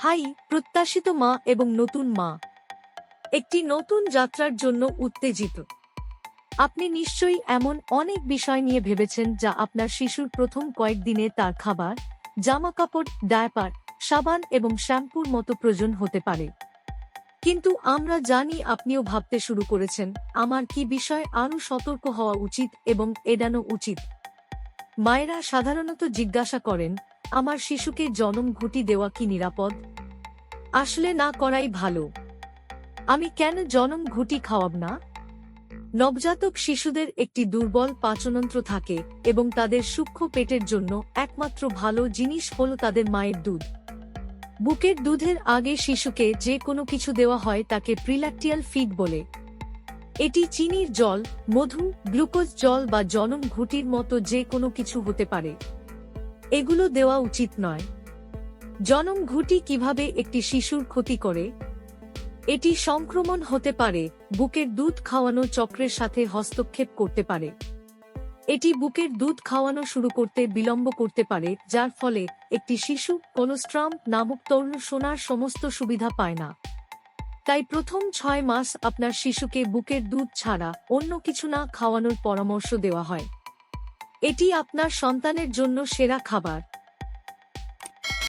High, প্রত্যাশিত মা এবং নতুন মা। একটি নতুন যাত্রার জন্য উত্তেজিত। আপনি নিশ্চয়ই এমন অনেক বিষয় নিয়ে ভেবেছেন যা আপনার শিশুর প্রথম কয়েকদিনে তার খাবার, জামাকাপড়, ডায়পার, সাবান এবং শ্যাম্পুর মতো প্রয়োজন হতে পারে। কিন্তু আমরা জানি আপনিও ভাবতে শুরু করেছেন, আমার কি বিষয় আরও সতর্ক হওয়া উচিত এবং এড়ানো উচিত। মায়েরা সাধারণত জিজ্ঞাসা করেন, আমার শিশুকে জনম ঘুটি দেওয়া কি নিরাপদ? আসলে না, করাই ভালো। আমি কেন জনম ঘুটি খাওয়াব না? নবজাতক শিশুদের একটি দুর্বল পাচনন্ত্র থাকে এবং তাদের সূক্ষ্ম পেটের জন্য একমাত্র ভালো জিনিস হল তাদের মায়ের দুধ। বুকের দুধের আগে শিশুকে যে কোনো কিছু দেওয়া হয় তাকে প্রিল্যাকটিয়াল ফিড বলে। এটি চিনির জল, মধু, গ্লুকোজ জল বা জনম ঘুটির মতো যে কোনো কিছু হতে পারে। এগুলো দেওয়া উচিত নয়। জনম ঘুটি কীভাবে একটি শিশুর ক্ষতি করে? এটি সংক্রমণ হতে পারে, বুকের দুধ খাওয়ানো চক্রের সাথে হস্তক্ষেপ করতে পারে। এটি বুকের দুধ খাওয়ানো শুরু করতে বিলম্ব করতে পারে, যার ফলে একটি শিশু কোলোস্ট্রাম নামক তরল সোনার সমস্ত সুবিধা পায় না। তাই প্রথম ছয় মাস আপনার শিশুকে বুকের দুধ ছাড়া অন্য কিছু না খাওয়ানোর পরামর্শ দেওয়া হয়। এটি আপনার সন্তানের জন্য সেরা খাবার।